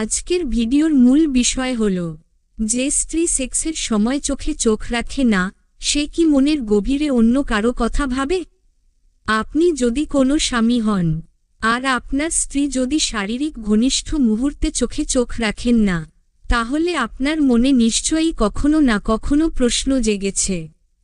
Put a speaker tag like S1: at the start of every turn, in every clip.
S1: আজকের ভিডিওর মূল বিষয় হল, যে স্ত্রী সেক্সের সময় চোখে চোখ রাখে না, সে কি মনের গভীরে অন্য কারও কথা ভাবে? আপনি যদি কোনো স্বামী হন, আর আপনার স্ত্রী যদি শারীরিক ঘনিষ্ঠ মুহূর্তে চোখে চোখ রাখেন না, তাহলে আপনার মনে নিশ্চয়ই কখনো না কখনো প্রশ্ন জেগেছে,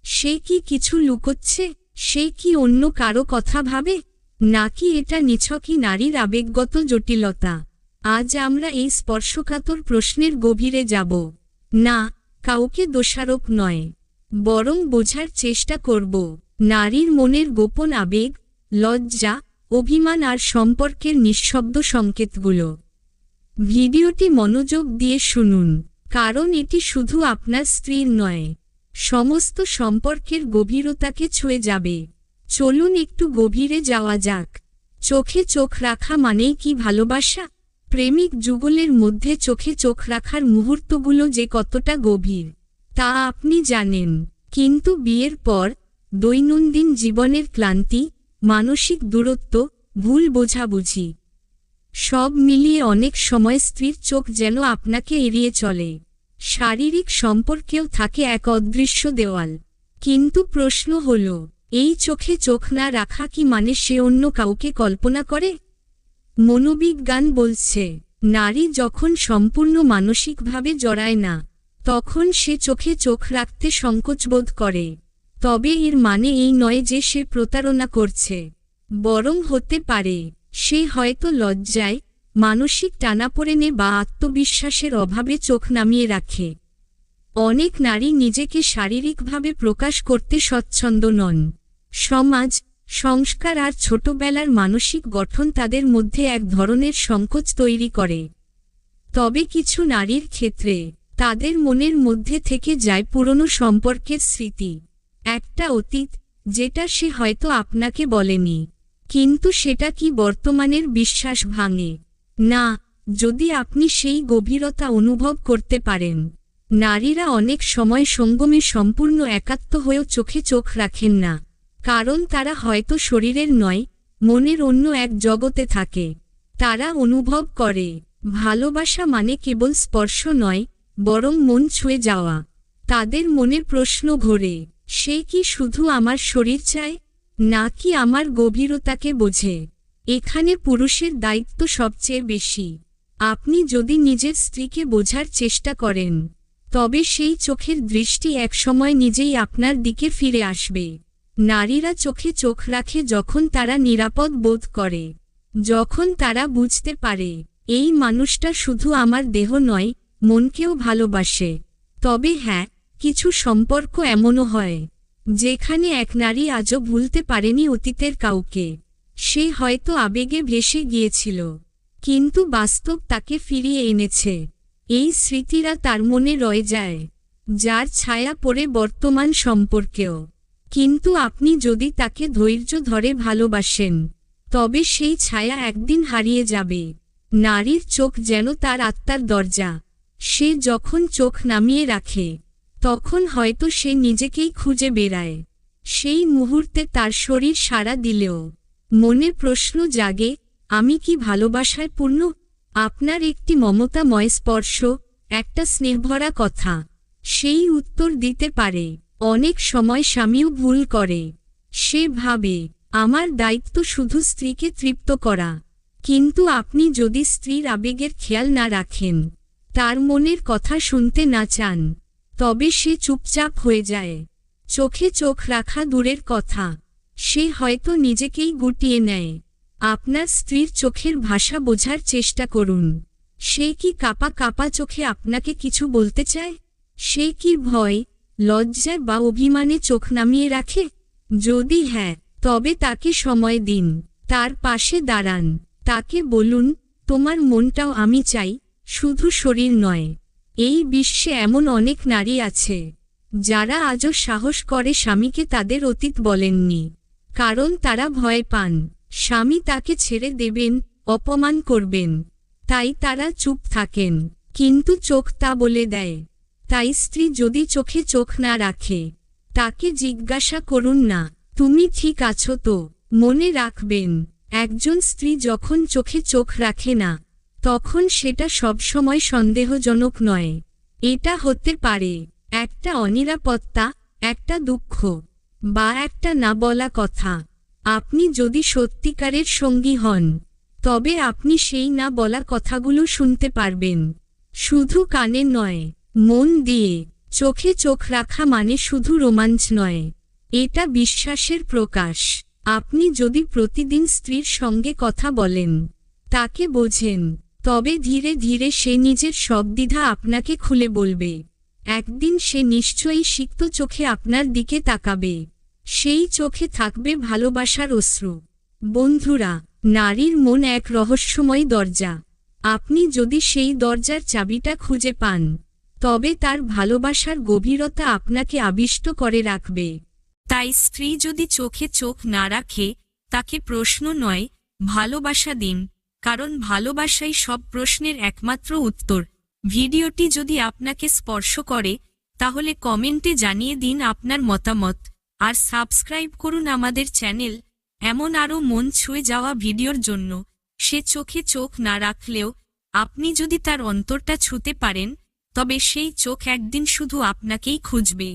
S1: সে কি কিছু লুকোচ্ছে, সে কি অন্য কারও কথা ভাবে? নাকি এটা নিছকই নারীর আবেগগত জটিলতা? আজ আমরা এই স্পর্শকাতর প্রশ্নের গভীরে যাব। না, কাউকে দোষারোপ নয়। বরং বোঝার চেষ্টা করব। নারীর মনের গোপন আবেগ, লজ্জা, অভিমান আর সম্পর্কের নিঃশব্দ সংকেতগুলো। ভিডিওটি মনোযোগ দিয়ে শুনুন, কারণ এটি শুধু আপনার স্ত্রীর নয়, সমস্ত সম্পর্কের গভীরতাকে ছুঁয়ে যাবে। চলুন একটু গভীরে যাওয়া যাক। চোখে চোখ রাখা মানেই কি ভালোবাসা? প্রেমিক যুগলের মধ্যে চোখে চোখ রাখার মুহূর্তগুলো যে কতটা গভীর, তা আপনি জানেন। কিন্তু বিয়ের পর, দৈনন্দিন জীবনের ক্লান্তি, মানসিক দূরত্ব, ভুল বোঝাবুঝি, সব মিলিয়ে অনেক সময় স্ত্রীর চোখ যেন আপনাকে এড়িয়ে চলে। শারীরিক সম্পর্কেও থাকে এক অদৃশ্য দেওয়াল। কিন্তু প্রশ্ন হল, এই চোখে চোখ না রাখা কি মানে সে অন্য কাউকে কল্পনা করে? মনোবিজ্ঞান বলছে, নারী যখন সম্পূর্ণ মানসিকভাবে জড়ায় না, তখন সে চোখে চোখ রাখতে সংকোচবোধ করে। তবে এর মানে এই নয় যে সে প্রতারণা করছে। বরং হতে পারে, সে হয়তো লজ্জায়, মানসিক টানাপোড়েনে বা আত্মবিশ্বাসের অভাবে চোখ নামিয়ে রাখে। অনেক নারী নিজেকে শারীরিকভাবে প্রকাশ করতে স্বচ্ছন্দ নন। সমাজ সংস্কার আর ছোটবেলার মানসিক গঠন তাদের মধ্যে এক ধরনের সংকোচ তৈরি করে। তবে কিছু নারীর ক্ষেত্রে, তাদের মনের মধ্যে থেকে যায় পুরনো সম্পর্কের স্মৃতি। একটা অতীত, যেটা সে হয়তো আপনাকে বলেনি, কিন্তু সেটা কি বর্তমানের বিশ্বাস ভাঙে? না, যদি আপনি সেই গভীরতা অনুভব করতে পারেন। নারীরা অনেক সময় সঙ্গমে সম্পূর্ণ একাত্ম হয়েও চোখে চোখ রাখেন না। কারণ তারা হয়তো শরীরের নয়, মনের অন্য এক জগতে থাকে। তারা অনুভব করে, ভালোবাসা মানে কেবল স্পর্শ নয়, বরং মন ছুঁয়ে যাওয়া। তাদের মনে প্রশ্ন ঘোরে, সে কি শুধু আমার শরীর চায়, নাকি আমার গভীরতাকে বোঝে? এখানে পুরুষের দায়িত্ব সবচেয়ে বেশি। আপনি যদি নিজের স্ত্রীকে বোঝার চেষ্টা করেন, তবে সেই চোখের দৃষ্টি একসময় নিজেই আপনার দিকে ফিরে আসবে। নারীরা চোখে চোখ রাখে যখন তারা নিরাপদ বোধ করে, যখন তারা বুঝতে পারে, এই মানুষটা শুধু আমার দেহ নয়, মনকেও ভালোবাসে। তবে হ্যাঁ কিছু সম্পর্ক এমনও হয়, যেখানে এক নারী আজও ভুলতে পারেনি অতীতের কাউকে। সে হয়তো আবেগে ভেসে গিয়েছিল, কিন্তু বাস্তব তাকে ফিরিয়ে এনেছে। এই স্মৃতিরা তার মনে রয়ে যায়, যার ছায়া পড়ে বর্তমান সম্পর্কেও। কিন্তু আপনি যদি তাকে ধৈর্য ধরে ভালোবাসেন, তবে সেই ছায়া একদিন হারিয়ে যাবে। নারীর চোখ যেন তার আত্মার দরজা। সে যখন চোখ নামিয়ে রাখে, তখন হয়তো সে নিজেকেই খুঁজে বেড়ায়। সেই মুহূর্তে তার শরীর সাড়া দিলেও। মনে প্রশ্ন জাগে, আমি কি ভালোবাসায় পূর্ণ? আপনার একটি মমতাময় স্পর্শ, একটা স্নেহভরা কথা, সেই উত্তর দিতে পারে। অনেক সময় স্বামীও ভুল করে। সে ভাবে, আমার দায়িত্ব শুধু স্ত্রীকে তৃপ্ত করা। কিন্তু আপনি যদি স্ত্রীর আবেগের খেয়াল না রাখেন, তার মনের কথা শুনতে না চান, তবে সে চুপচাপ হয়ে যায়। চোখে চোখ রাখা দূরের কথা। সে হয়তো নিজেকেই গুটিয়ে নেয়। আপনার স্ত্রীর চোখের ভাষা বোঝার চেষ্টা করুন। সে কি কাপা কাপা চোখে আপনাকে কিছু বলতে চায়? সে কি ভয় লজ্জায় বা অভিমানে চোখ নামিয়ে রাখে? যদি হ্যাঁ তবে তাকে সময় দিন। তার পাশে দাঁড়ান। তাকে বলুন, তোমার মনটাও আমি চাই, শুধু শরীর নয়। এই বিশ্বে এমন অনেক নারী আছে। যারা আজও সাহস করে স্বামীকে তাদের অতীত বলেননি। কারণ তারা ভয় পান। স্বামী তাকে ছেড়ে দেবেন, অপমান করবেন। তাই তারা চুপ থাকেন। কিন্তু চোখ তা বলে দেয়। তাই স্ত্রী যদি চোখে চোখ না রাখে, তাকে জিজ্ঞাসা করুন না, তুমি ঠিক আছো তো? মনে রাখবেন, একজন স্ত্রী যখন চোখে চোখ রাখে না, তখন সেটা সবসময় সন্দেহজনক নয়। এটা হতে পারে, একটা অনিরাপত্তা, একটা দুঃখ, বা একটা না বলা কথা। আপনি যদি সত্যিকারের সঙ্গী হন, তবে আপনি সেই না বলা কথাগুলো শুনতে পারবেন। শুধু কানে নয় মন দিয়ে, চোখে চোখ রাখা মানে শুধু রোমাঞ্চ নয়। এটা বিশ্বাসের প্রকাশ। আপনি যদি প্রতিদিন স্ত্রীর সঙ্গে কথা বলেন, তাকে বোঝেন, তবে ধীরে ধীরে সে নিজের সব দ্বিধা আপনাকে খুলে বলবে। একদিন সে নিশ্চয়ই সিক্ত চোখে আপনার দিকে তাকাবে। সেই চোখে থাকবে ভালোবাসার অশ্রু। বন্ধুরা, নারীর মন এক রহস্যময় দরজা। আপনি যদি সেই দরজার চাবিটা খুঁজে পান তবে তার ভালোবাসার গভীরতা আপনাকে আবিষ্ট করে রাখবে। তাই স্ত্রী যদি চোখে চোখ না রাখে, তাকে প্রশ্ন নয়, ভালোবাসা দিন, কারণ ভালোবাসাই সব প্রশ্নের একমাত্র উত্তর। ভিডিওটি যদি আপনাকে স্পর্শ করে, তাহলে কমেন্টে জানিয়ে দিন আপনার মতামত, আর সাবস্ক্রাইব করুন আমাদের চ্যানেল, এমন আরও মন ছুঁয়ে যাওয়া ভিডিওর জন্য। সে চোখে চোখ না রাখলেও, আপনি যদি তার অন্তরটা ছুতে পারেন তবে সেই চোখ একদিন শুধু আপনাকেই খুঁজবে।